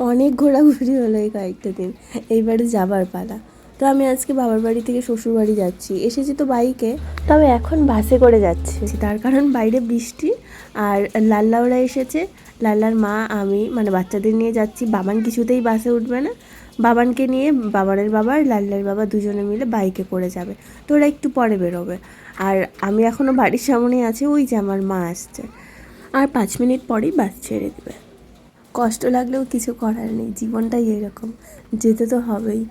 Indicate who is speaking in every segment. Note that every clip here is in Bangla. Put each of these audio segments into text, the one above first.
Speaker 1: অনেক ঘোরাঘুরি হলো এই কয়েকটা দিন। এইবারে যাবার পালা। তো আমি আজকে বাবার বাড়ি থেকে শ্বশুর বাড়ি যাচ্ছি। এসেছি তো বাইকে, তবে এখন বাসে করে যাচ্ছি। তার কারণ বাইরে বৃষ্টি আর লাল্লাওরা এসেছে। লাল্লার মা, আমি মানে বাচ্চাদের নিয়ে যাচ্ছি। বাবান কিছুতেই বাসে উঠবে না। বাবানকে নিয়ে বাবানের বাবা আর লাল্লার বাবা দুজনে মিলে বাইকে করে যাবে। তো ওরা একটু পরে বেরোবে। আর আমি এখনও বাড়ির সামনেই আছি। ওই যে আমার মা আসছে। আর পাঁচ মিনিট পরেই বাস ছেড়ে দেবে। কষ্ট লাগলেও কিছু করার নেই, জীবনটাই এরকম, যেতে তো হবেই।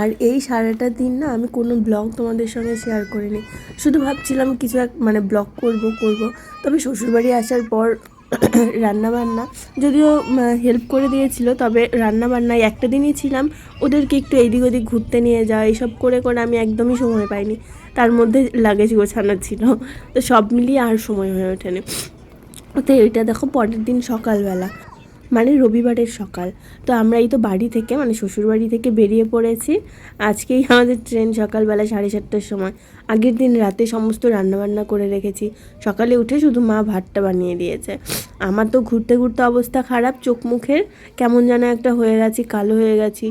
Speaker 1: আর এই সারাটা দিন না আমি কোনো ব্লগ তোমাদের সঙ্গে শেয়ার করিনি। শুধু ভাবছিলাম কিছু এক মানে ব্লগ করব করব। তবে শ্বশুরবাড়ি আসার পর রান্না বান্না যদিও হেল্প করে দিয়েছিল, তবে রান্না বান্নায় একটা দিনই ছিলাম। ওদেরকে একটু এদিক ওদিক ঘুরতে নিয়ে যাওয়া এইসব করে করে আমি একদমই সময় পাইনি। তার মধ্যে লাগেজ গোছানো ছিল, তো সব মিলিয়ে আর সময় হয়ে ওঠেনি। তো এটা দেখো পরের দিন সকালবেলা। মানে রবিবারের সকাল। তো আমরা এই তো বাড়ি থেকে মানে শ্বশুর বাড়ি থেকে বেরিয়ে পড়েছি। আজকেই আমাদের ট্রেন সকালবেলা সাড়ে সাতটার সময়। আগের দিন রাতে সমস্ত রান্নাবান্না করে রেখেছি। সকালে উঠে শুধু মা ভাতটা বানিয়ে দিয়েছে। আমার তো ঘুরতে ঘুরতে অবস্থা খারাপ, চোখ মুখের কেমন যেন একটা হয়ে গেছি, কালো হয়ে গেছি।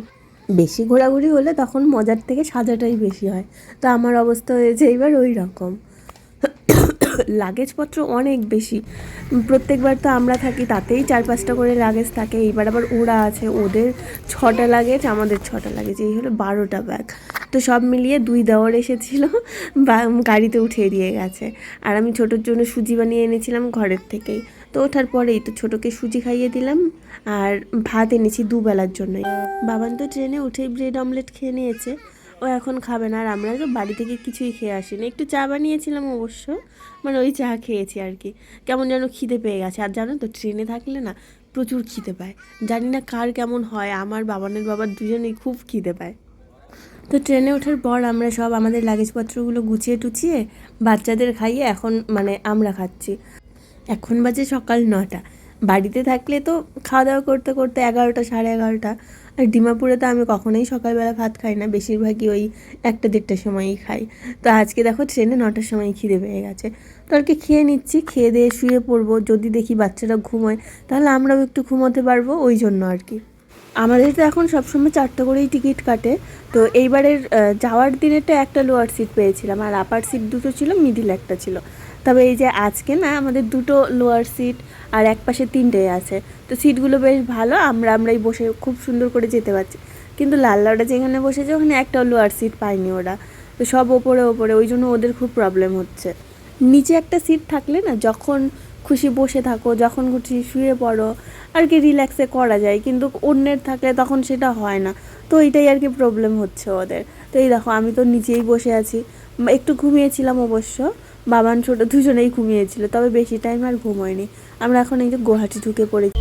Speaker 1: বেশি ঘোরাঘুরি হলে তখন মজার থেকে সাজাটাই বেশি হয়। তো আমার অবস্থা হয়েছে এইবার ওই রকম। লাগেজপত্র অনেক বেশি। প্রত্যেকবার তো আমরা থাকি তাতেই চার পাঁচটা করে লাগেজ থাকে। এইবার আবার ওরা আছে, ওদের ছটা লাগেজ আমাদের ছটা লাগেজ এই হলো বারোটা ব্যাগ তো সব মিলিয়ে দুই দেওয়ার এসেছিল, বা গাড়িতে উঠিয়ে দিয়ে গেছে। আর আমি ছোটোর জন্য সুজি বানিয়ে এনেছিলাম ঘরের থেকেই। তো ওঠার পরেই তো ছোটোকে সুজি খাইয়ে দিলাম, আর ভাত এনেছি দুবেলার জন্যই। বাবান তো ট্রেনে উঠেই ব্রেড অমলেট খেয়ে নিয়েছে। ও এখন খাবে না আর আমরা তো বাড়ি থেকে কিছুই খেয়ে আসিনি। একটু চা বানিয়েছিলাম অবশ্য মানে ওই চা খেয়েছি আর কি। কেমন যেন খিদে পেয়ে গেছে। আর জানো তো, ট্রেনে থাকলে না প্রচুর খিদে পায়। জানি না কার কেমন হয়, আমার বাবানের বাবার দুজনেই খুব খিদে পায়। তো ট্রেনে ওঠার পর আমরা সব আমাদের লাগেজপত্রগুলো গুছিয়ে টুচিয়ে বাচ্চাদের খাইয়ে এখন মানে আমরা খাচ্ছি। এখন বাজে সকাল নটা বাড়িতে থাকলে তো খাওয়া দাওয়া করতে করতে এগারোটা, সাড়ে এগারোটা। আর ডিমাপুরে তো আমি কখনোই সকালবেলা ভাত খাই না, বেশিরভাগই ওই একটা দেড়টার সময়ই খাই। তো আজকে দেখো ট্রেনে নটার সময় খিদে পেয়ে গেছে। তো আর কি খেয়ে নিচ্ছি, খেয়ে দিয়ে শুয়ে পড়ব, যদি দেখি বাচ্চারা ঘুমোয় তাহলে আমরাও একটু ঘুমোতে পারব, ওই জন্য আর কি। আমাদের তো এখন সবসময় চারটে করেই টিকিট কাটে। তো এইবারের যাওয়ার দিনেরটা একটা লোয়ার সিট পেয়েছিলাম, আর আপার সিট দুটো ছিল মিডিল একটা ছিল। তবে এই যে আজকে না, আমাদের দুটো লোয়ার সিট আর এক পাশে তিনটে আছে। তো সিটগুলো বেশ ভালো, আমরা, আমরাই বসে খুব সুন্দর করে যেতে পারছি। কিন্তু লাল্লাওটা যেখানে বসেছে, ওখানে একটাও লোয়ার সিট পায়নি ওরা। তো সব ওপরে ওপরে, ওই জন্য ওদের খুব প্রবলেম হচ্ছে। নিচে একটা সিট থাকলে না, যখন খুশি বসে থাকো, যখন খুশি শুয়ে পড়ো, আর কি রিল্যাক্সে করা যায়। কিন্তু অন্যের থাকলে তখন সেটা হয় না। তো এইটাই আর কি প্রবলেম হচ্ছে ওদের। তো এই দেখো, আমি তো নিচেই বসে আছি। একটু ঘুমিয়েছিলাম অবশ্য। বাবান ছোট দুজনেই ঘুমিয়েছিল তবে বেশি টাইম আর ঘুমোয়নি আমরা এখন এই যে গুয়াহাটি ঢুকে পড়েছি।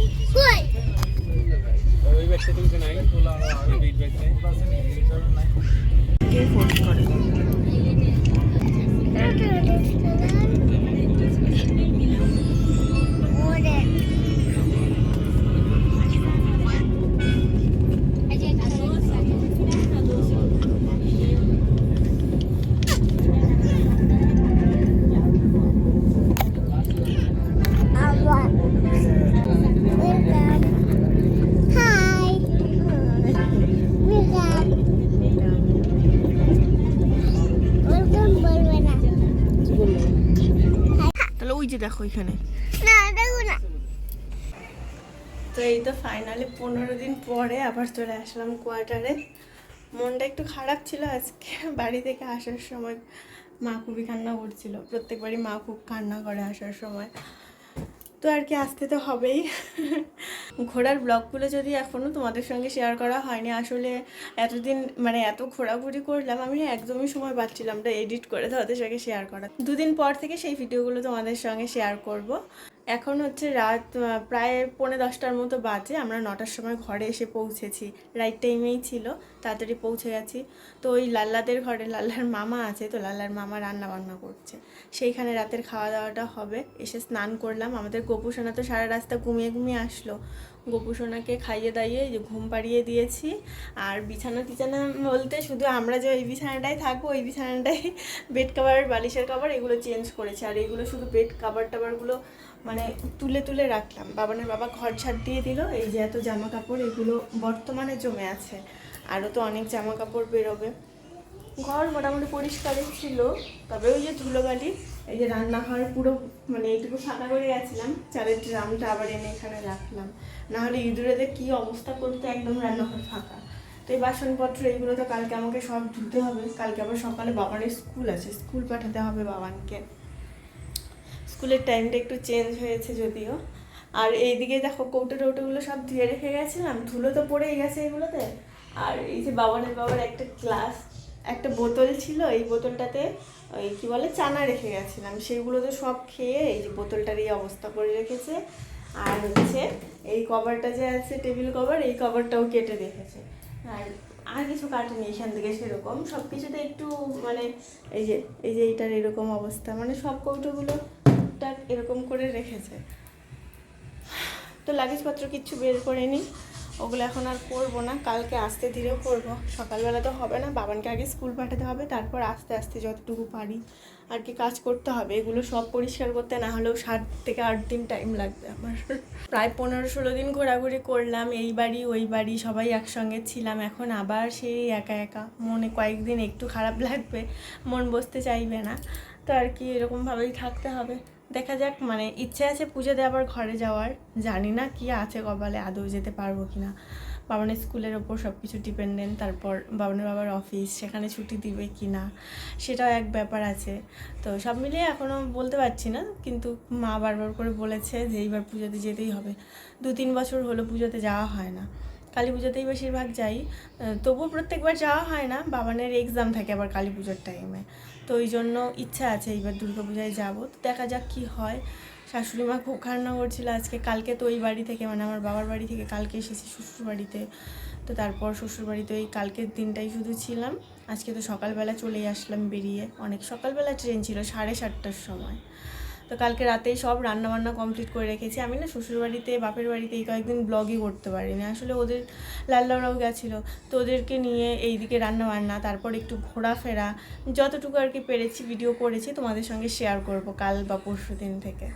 Speaker 1: দেখো এখানে।
Speaker 2: না দেখো না।
Speaker 1: তো এই তো ফাইনালি পনেরো দিন পরে আবার চলে আসলাম কোয়ার্টারে মনটা একটু খারাপ ছিল আজকে। বাড়ি থেকে আসার সময় মা খুবই কান্না করছিল। প্রত্যেকবারই মা খুব কান্না করে আসার সময়। তো আর কি আসতে তো হবেই। ঘোরার ব্লগগুলো যদি এখনও তোমাদের সঙ্গে শেয়ার করা হয়নি, আসলে এতদিন মানে এত ঘোরাঘুরি করলাম, আমি একদমই সময় পাচ্ছিলাম এডিট করে তোমাদের সঙ্গে শেয়ার করা দুদিন পর থেকে সেই ভিডিওগুলো তোমাদের সঙ্গে শেয়ার করব। এখন হচ্ছে রাত প্রায় পৌনে দশটার মতো বাজে। আমরা নটার সময় ঘরে এসে পৌঁছেছি। রাইট টাইমেই ছিল, তাড়াতাড়ি পৌঁছে গেছি। তো ওই লাল্লাদের ঘরে, লাল্লার মামা আছে, তো লাল্লার মামা রান্না বান্না করছে। সেইখানে রাতের খাওয়া দাওয়াটা হবে। এসে স্নান করলাম। আমাদের গোপুসোনা তো সারা রাস্তা ঘুমিয়ে ঘুমিয়ে আসলো। গোপুসোনাকে খাইয়ে দাইয়ে যে ঘুম পাড়িয়ে দিয়েছি। আর বিছানা টিছানা বলতে শুধু আমরা যে ওই বিছানাটাই থাকব, ওই বিছানাটাই বেড কাভার বালিশের কাভার এগুলো চেঞ্জ করেছি। আর এগুলো শুধু বেড কাভার টাভারগুলো
Speaker 3: মানে তুলে তুলে রাখলাম। বাবানের বাবা ঘর ছাড় দিয়ে দিল, এই যে এত জামা কাপড় এগুলো বর্তমানে জমে আছে। আরও তো অনেক জামা কাপড় বেরোবে। ঘর মোটামুটি পরিষ্কারই ছিল, তবে ওই যে ধুলোবালি, এই যে রান্নাঘর পুরো মানে এইটুকু ফাঁকা করে গেছিলাম, চালের ড্রামটা আবার এনে এখানে রাখলাম। না হলে ইঁদুরেদের কী অবস্থা করতে, একদম রান্নাঘর ফাঁকা। তো এই বাসনপত্র এইগুলো তো কালকে আমাকে সব ধুতে হবে, কালকে আবার সকালে বাবানের স্কুল আছে, স্কুল পাঠাতে হবে বাবানকে। স্কুলের টাইমটা একটু চেঞ্জ হয়েছে যদিও। আর এইদিকে দেখো কৌটো টৌটোগুলো সব ধুয়ে রেখে গেছিলাম, ধুলো তো পড়েই গেছে এগুলোতে। আর এই যে বাবানের বাবার একটা গ্লাস একটা বোতল ছিল, এই বোতলটাতে ওই কী বলে, চানা রেখে গেছিলাম। সেগুলো তো সব খেয়ে এই যে বোতলটার এই অবস্থা করে রেখেছে। আর হচ্ছে এই কভারটা যে আছে, টেবিল কভার, এই কভারটাও কেটে রেখেছে। আর আর কিছু কাটেনি এখান থেকে সেরকম। সব কিছুতে একটু মানে এই যে এই যে এইটার এরকম অবস্থা। মানে সব কৌটোগুলো টুকটাক এরকম করে রেখেছে। তো লাগেজপত্র কিচ্ছু বের করে নিই ওগুলো এখন আর করব না। কালকে আস্তে ধীরে করব। সকালবেলা তো হবে না। বাবানকে আগে স্কুল পাঠাতে হবে। তারপর আস্তে আস্তে যতটুকু পারি আর কি কাজ করতে হবে। এগুলো সব পরিষ্কার করতে না হলেও সাত থেকে আট দিন টাইম লাগবে আমার। প্রায় পনেরো ষোলো দিন ঘোরাঘুরি করলাম। এই বাড়ি, ওই বাড়ি, সবাই একসঙ্গে ছিলাম। এখন আবার সেই একা একা। মনে কয়েকদিন একটু খারাপ লাগবে। মন বসতে চাইবে না। তো আর কি এরকমভাবেই থাকতে হবে। দেখা যাক মানে ইচ্ছে আছে পুজোতে আবার ঘরে যাওয়ার। জানি না কি আছে কপালে, আদৌ যেতে পারব কি না বাবানের স্কুলের ওপর সব কিছু ডিপেন্ডেন্ট তারপর বাবানের বাবার অফিস সেখানে ছুটি দিবে কি না সেটাও এক ব্যাপার আছে। তো সব মিলিয়ে এখনও বলতে পারছি না, কিন্তু মা বারবার করে বলেছে যে এইবার পুজোতে যেতেই হবে। দু তিন বছর হলো পুজোতে যাওয়া হয় না। কালী পুজোতেই বেশিরভাগ যাই। তবুও প্রত্যেকবার যাওয়া হয় না, বাবানের এক্সাম থাকে আবার কালী পুজোর টাইমে তো ওই জন্য ইচ্ছা আছে এইবার দুর্গা পূজায় যাব। তো দেখা যাক কি হয়। শাশুড়ি মা খুব কান্না করছিল আজকে। কালকে তো ওই বাড়ি থেকে মানে আমার বাবার বাড়ি থেকে কালকে এসেছি শ্বশুর বাড়িতে। তো তারপর শ্বশুর বাড়িতে ওই কালকের দিনটাই শুধু ছিলাম। আজকে তো সকালবেলা চলেই আসলাম বেরিয়ে। অনেক সকালবেলা ট্রেন ছিল, সাড়ে সাতটার সময়। তো কালকে রাতেই সব রান্না বান্না কমপ্লিট করে রেখেছি। আমি না শ্বশুর বাড়িতে বাপের বাড়িতে এই কয়েকদিন ব্লগই করতে পারিনি। আসলে ওদের লাল্লাওরাও গেছিল, তো ওদেরকে নিয়ে এইদিকে রান্নাবান্না, তারপর একটু ঘোরাফেরা, যতটুকু আর কি পেরেছি ভিডিও করেছি, তোমাদের সঙ্গে শেয়ার করব কাল বা পরশু দিন থেকে।